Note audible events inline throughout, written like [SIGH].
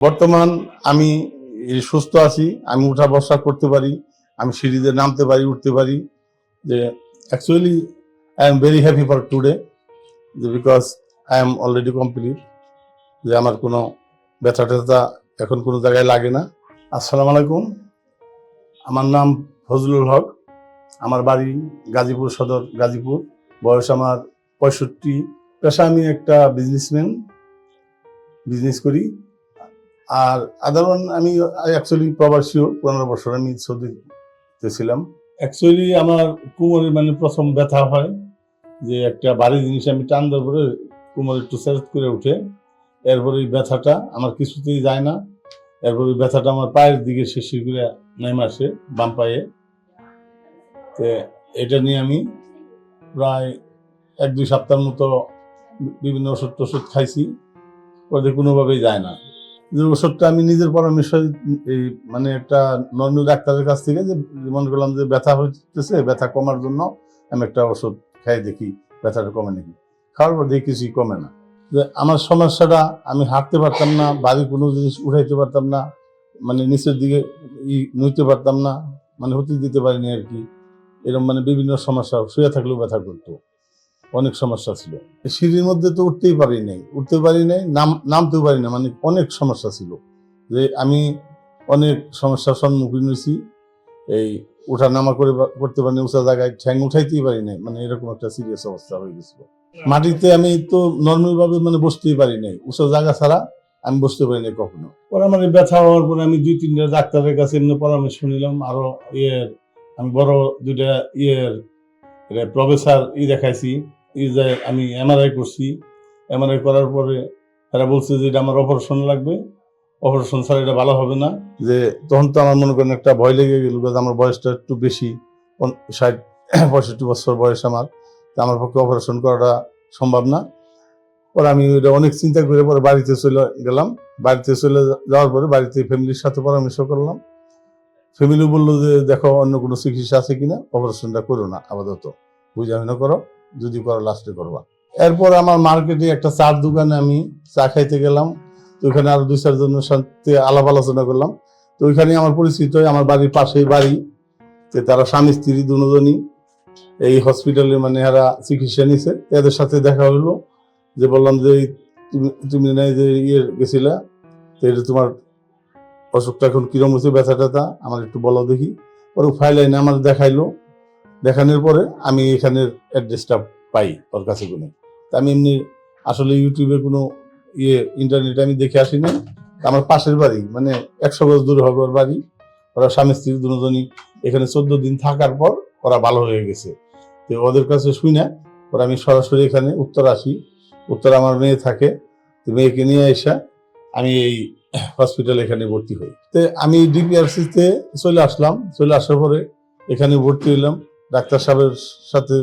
বর্তমান আমি সুস্থ আছি, আমি উঠা বসা করতে পারি, আমি সিঁড়িতে নামতে পারি, উঠতে পারি, যে actually I am very happy for today যে because I am already complete যে আমার কোনো ব্যথা ট্যাথা এখন কোনো জায়গায় লাগে না। আসসালামু আলাইকুম, আমার নাম ফজলুল হক, আমার বাড়ি গাজীপুর সদর গাজীপুর, বয়স আমার পঁয়ষট্টি। পেশা আমি একটা বিজনেসম্যান বিজনেস করি। আর আদারণ আমি অ্যাকচুয়ালি প্রবাসীও পনেরো বছর আমি সৌদিতে ছিলাম। অ্যাকচুয়ালি আমার কোমরে মানে প্রথম ব্যথা হয় যে একটা ভারী জিনিস আমি টান দেওয়ার পরে কোমর একটু সেরেট করে উঠে, এরপরে ওই ব্যথাটা আমার কিছুতেই যায় না, এরপর ওই ব্যথাটা আমার পায়ের দিকে শেষে করে নেমে আসে বাম পায়ে। তো এটা নিয়ে আমি প্রায় এক দুই সপ্তাহের মতো বিভিন্ন ওষুধ টষুধ খাইছি, ওদের কোনোভাবেই যায় না। যে ওষুধটা আমি নিজের পরামর্শ এই মানে একটা নর্মাল ডাক্তারের কাছ থেকে যে মনে করলাম যে ব্যথা হইতেছে, ব্যথা কমার জন্য আমি একটা ওষুধ খাই দেখি, ব্যথাটা কমে নাকি। খাওয়ার পর দেখি কিছুই কমে না। যে আমার সমস্যাটা, আমি হাঁটতে পারতাম না, বাড়ির কোনো জিনিস উঠাইতে পারতাম না মানে নিচের দিকে ই নইতে পারতাম না মানে হতে দিতে পারিনি আর কি। এরকম মানে বিভিন্ন সমস্যা, শুয়ে থাকলেও ব্যথা করতো। অনেক সমস্যা ছিল। সিঁড়ির মধ্যে তো উঠতেই পারি নাই। উঠতে পারি নাই, নাম, নামতেও পারি না। মানে অনেক সমস্যা ছিল যে আমি অনেক সমস্যার সম্মুখীন হয়েছি। এই উঠা নামা করে করতে পারি না উঁচা জায়গায় ঠ্যাং উঠাইতেই পারি নাই। মানে এরকম একটা সিরিয়াস অবস্থা হয়ে গেছিল। মাটিতে আমি তো নর্মাল ভাবে মানে বসতেই পারি নাই। উঁচা জায়গা ছাড়া আমি বসতে পারি নাই কখনো। পরে আমার ব্যথা হওয়ার পরে আমি দুই, তিনটা ডাক্তারের কাছে এমনি পরামর্শ নিলাম। আরও ইয়ের, আমি বড় দুইটা ইয়ের প্রফেসর ই দেখাইছি। যে আমি এমআরআই করছি এমআরআই করার পরে তারা বলছে যে এটা আমার অপারেশন লাগবে। অপারেশন ছাড়া এটা ভালো হবে না। যে তখন তো আমার মনে করেন একটা ভয় লেগে গেল আমার বয়সটা একটু বেশি ষাট, [CLEARS THROAT] পঁয়ষট্টি বছর বয়স আমার। আমার পক্ষে অপারেশন করাটা সম্ভব না। পরে আমি ওইটা অনেক চিন্তা করে পরে বাড়িতে চলে গেলাম। বাড়িতে চলে যাওয়ার পরে বাড়িতে ফ্যামিলির সাথে পরামর্শ করলাম। ফ্যামিলি বলল যে, দেখো, অন্য কোনো চিকিৎসা আছে কিনা? অপারেশনটা করো না, আপাতত। বুঝে না করো। যদি করো লাস্টে করবা। এরপর আমার মার্কেটে একটা চার দোকানে আমি চা খাইতে গেলাম। তো ওখানে আরও দুই চারজনের সাথে আলাপ আলোচনা করলাম। তো ওইখানে আমার পরিচিত আমার বাড়ির পাশেই বাড়ি। তো তারা স্বামী, স্ত্রী দুজনই এই হসপিটালে মানে এরা চিকিৎসা নিছে। এদের সাথে দেখা হলো যে বললাম যে তুমি তুমি নাই যে ইয়ে গেছিলা, তো এটা তোমার অসুখটা এখন কিরম হচ্ছে ব্যথা ট্যাথা আমার একটু বলো দেখি। পরে ফাইল আইনে আমার দেখাইলো। দেখানোর পরে আমি এখানের অ্যাড্রেসটা পাই ওর কাছে কোনো তা আমি এমনি আসলে ইউটিউবে কোনো ইয়ে ইন্টারনেটে আমি দেখে আসি না আমার পাশের বাড়ি মানে একশো গজ দূরে হবে ওর বাড়ি। ওরা স্বামী স্ত্রী দুজনই এখানে চোদ্দ দিন থাকার পর ওরা ভালো হয়ে গেছে। তো ওদের কাছে শুই না ওরা আমি সরাসরি এখানে উত্তর আসি। উত্তর আমার মেয়ে থাকে, তো মেয়েকে নিয়ে এসে আমি এই হসপিটাল এখানে ভর্তি হই। তো আমি ডিপিআরসিতে চলে আসলাম। চলে আসার পরে এখানে ভর্তি হইলাম। ডাক্তার সাহেবের সাথে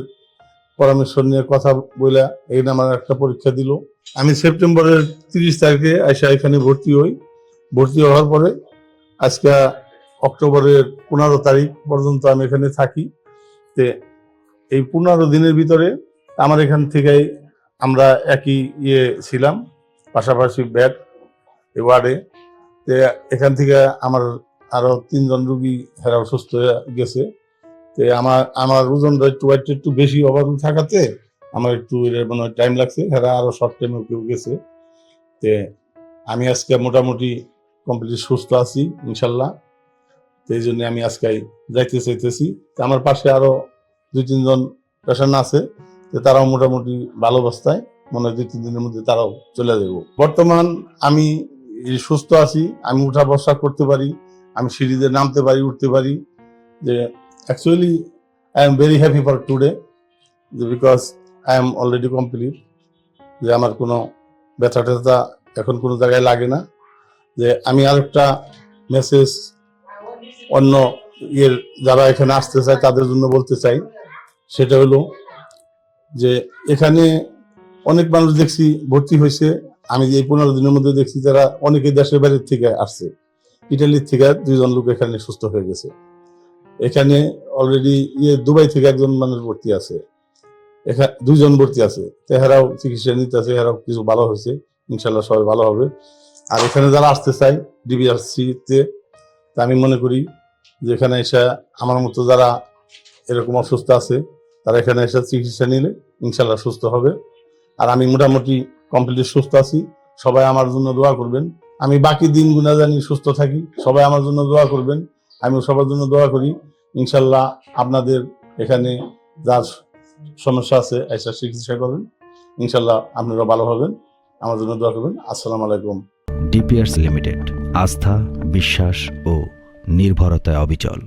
পরামর্শ নিয়ে কথা বলে এখানে আমার একটা পরীক্ষা দিল। আমি সেপ্টেম্বরের তিরিশ তারিখে আইসা এখানে ভর্তি হই। ভর্তি হওয়ার পরে আজকে অক্টোবরের পনেরো তারিখ পর্যন্ত আমি এখানে থাকি। তে এই পনেরো দিনের ভিতরে আমার এখান থেকে আমরা একই ইয়ে ছিলাম, পাশাপাশি ব্যাট এই ওয়ার্ডে। এখান থেকে আমার আরও তিনজন রুগী হেরাও সুস্থ হয়ে গেছে। আমার আমার ওজনটা একটু ওয়েট একটু বেশি ওভার থাকাতে আমার একটু মানে টাইম লাগছে হেরা আরও শর্ট টাইমে কেউ গেছে। তে আমি আজকে মোটামুটি কমপ্লিট সুস্থ আছি, ইনশাল্লাহ। তো এই জন্য আমি আজকে যাইতে চাইতেছি। আমার পাশে আরও দুই তিনজন পেশেন্ট আছে, তো তারাও মোটামুটি ভালো অবস্থায়। মনে হয় দুই, তিন দিনের মধ্যে তারাও চলে যাব। বর্তমান আমি সুস্থ আছি, আমি উঠা বসা করতে পারি, আমি সিঁড়িতে নামতে পারি, উঠতে পারি। যে I am very happy for today যে because I am already complete যে আমার কোনো ব্যথা ট্যাথা এখন কোনো জায়গায় লাগে না। যে আমি আরেকটা মেসেজ অন্য ইয়ের যারা এখানে আসতে চায়, তাদের জন্য বলতে চাই। সেটা হলো যে এখানে অনেক মানুষ দেখছি ভর্তি হয়েছে। আমি এই পনেরো দিনের মধ্যে দেখছি যারা অনেকে দেশের বাইরের থেকে আসছে। ইটালির থেকে দুইজন লোক এখানে সুস্থ হয়ে গেছে। এখানে অলরেডি ইয়ে দুবাই থেকে একজন মানুষ ভর্তি আছে। এখানে দুইজন ভর্তি আছে। তেহারাও চিকিৎসা নিতে আছে এরাও কিছু ভালো হয়েছে। ইনশাল্লাহ সবাই ভালো হবে। আর এখানে যারা আসতে চাই ডিবিআরসিতে তা আমি মনে করি যে এখানে এসে আমার মতো যারা এরকম অসুস্থ আছে, তারা এখানে এসে চিকিৎসা নিলে ইনশাল্লাহ সুস্থ হবে। আর আমি মোটামুটি কমপ্লিট সুস্থ আছি। সবাই আমার জন্য দোয়া করবেন। আমি বাকি দিনগুলো জানি সুস্থ থাকি। সবাই আমার জন্য দোয়া করবেন। আমিও সবার জন্য দোয়া করি। ইনশাল্লাহ আপনাদের এখানে যার সমস্যা আছে, এসে চিকিৎসা করবেন। ইনশাল্লাহ আপনারা ভালো হবেন। আমার জন্য দোয়া করবেন। আসসালামু আলাইকুম। ডিপিআরস লিমিটেড, আস্থা, বিশ্বাস ও নির্ভরতায় অবিচল।